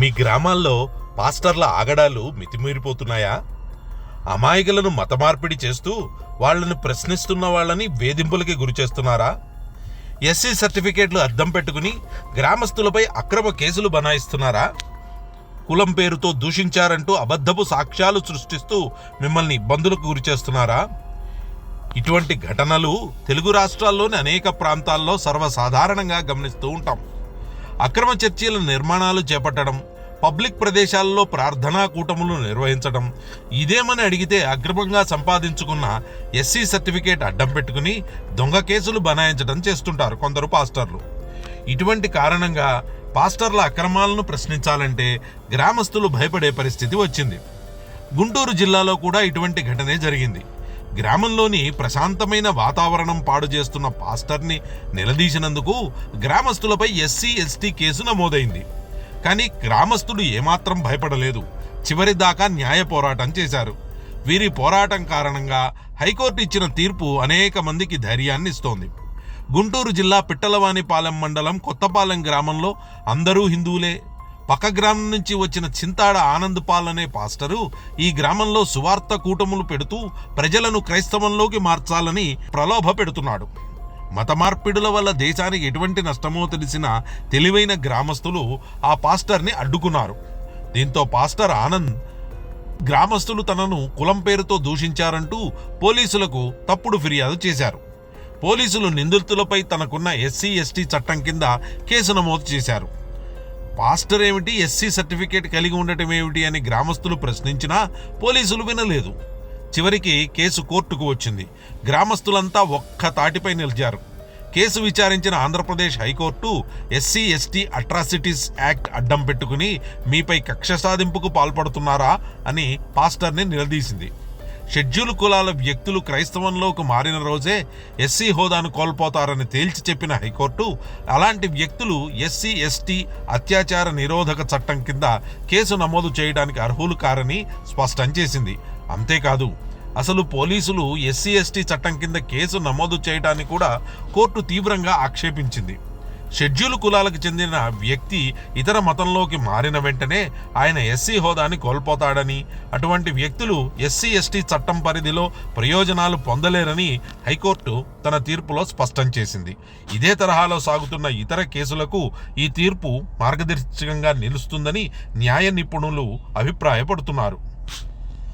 మీ గ్రామాల్లో పాస్టర్ల ఆగడాలు మితిమీరిపోతున్నాయా? అమాయకులను మత మార్పిడి చేస్తూ వాళ్ళని ప్రశ్నిస్తున్న వాళ్ళని వేధింపులకి గురి చేస్తున్నారా? ఎస్సీ సర్టిఫికేట్లు అద్దం పెట్టుకుని గ్రామస్తులపై అక్రమ కేసులు బనాయిస్తున్నారా? కులం పేరుతో దూషించారంటూ అబద్ధపు సాక్ష్యాలు సృష్టిస్తూ మిమ్మల్ని ఇబ్బందులకు గురిచేస్తున్నారా ఇటువంటి ఘటనలు తెలుగు రాష్ట్రాల్లోని అనేక ప్రాంతాల్లో సర్వసాధారణంగా గమనిస్తూ ఉంటాం. అక్రమ చర్చీల నిర్మాణాలు చేపట్టడం పబ్లిక్ ప్రదేశాల్లో ప్రార్థనా కూటములు నిర్వహించడం ఇదేమని అడిగితే అక్రమంగా సంపాదించుకున్న ఎస్సీ సర్టిఫికేట్ అడ్డం పెట్టుకుని దొంగ కేసులు బనాయించడం చేస్తుంటారు కొందరు పాస్టర్లు. ఇటువంటి కారణంగా పాస్టర్ల అక్రమాలను ప్రశ్నించాలంటే గ్రామస్తులు భయపడే పరిస్థితి వచ్చింది. గుంటూరు జిల్లాలో కూడా ఇటువంటి ఘటనే జరిగింది. గ్రామంలోని ప్రశాంతమైన వాతావరణం పాడు చేస్తున్న పాస్టర్ని నిలదీసినందుకు గ్రామస్తులపై ఎస్సీ ఎస్టీ కేసు నమోదైంది. కానీ గ్రామస్తులు ఏమాత్రం భయపడలేదు. చివరి దాకా న్యాయ పోరాటం చేశారు. వీరి పోరాటం కారణంగా హైకోర్టు ఇచ్చిన తీర్పు అనేక మందికి ధైర్యాన్ని ఇస్తోంది. గుంటూరు జిల్లా పిట్టలవానిపాలెం మండలం కొత్తపాలెం గ్రామంలో అందరూ హిందువులే. పక్క గ్రామం నుంచి వచ్చిన చింతాడ ఆనందపాల్ అనే పాస్టరు ఈ గ్రామంలో సువార్త కూటములు పెడుతూ ప్రజలను క్రైస్తవంలోకి మార్చాలని ప్రలోభ పెడుతున్నాడు. మత మార్పిడుల వల్ల దేశానికి ఎటువంటి నష్టమో తెలిసిన తెలివైన గ్రామస్తులు ఆ పాస్టర్ని అడ్డుకున్నారు. దీంతో పాస్టర్ ఆనంద్ గ్రామస్తులు తనను కులం పేరుతో దూషించారంటూ పోలీసులకు తప్పుడు ఫిర్యాదు చేశారు. పోలీసులు నిందితులపై తనకున్న ఎస్సీ ఎస్టీ చట్టం కింద కేసు నమోదు చేశారు. పాస్టర్ ఏమిటి ఎస్సీ సర్టిఫికేట్ కలిగి ఉండటం ఏమిటి అని గ్రామస్తులు ప్రశ్నించినా పోలీసులు వినలేదు. చివరికి కేసు కోర్టుకు వచ్చింది. గ్రామస్తులంతా ఒక్క తాటిపై నిలిచారు. కేసు విచారించిన Andhra Pradesh high court SC ST atrocities act అడ్డం పెట్టుకుని మీపై కక్ష సాధింపుకు పాల్పడుతున్నారా అని పాస్టర్ని నిలదీసింది. షెడ్యూల్ కులాల వ్యక్తులు క్రైస్తవంలోకి మారిన రోజే ఎస్సీ హోదాను కోల్పోతారని తేల్చి చెప్పిన హైకోర్టు అలాంటి వ్యక్తులు ఎస్సీ ఎస్టీ అత్యాచార నిరోధక చట్టం కింద కేసు నమోదు చేయడానికి అర్హులు కారని స్పష్టం చేసింది. అంతేకాదు అసలు పోలీసులు ఎస్సీ ఎస్టీ చట్టం కింద కేసు నమోదు చేయడాన్ని కూడా కోర్టు తీవ్రంగా ఆక్షేపించింది. షెడ్యూల్ కులాలకు చెందిన వ్యక్తి ఇతర మతంలోకి మారిన వెంటనే ఆయన ఎస్సీ హోదాని కోల్పోతాడని అటువంటి వ్యక్తులు ఎస్సీ ఎస్టీ చట్టం పరిధిలో ప్రయోజనాలు పొందలేరని హైకోర్టు తన తీర్పులో స్పష్టం చేసింది. ఇదే తరహాలో సాగుతున్న ఇతర కేసులకు ఈ తీర్పు మార్గదర్శకంగా నిలుస్తుందని న్యాయ నిపుణులు అభిప్రాయపడుతున్నారు.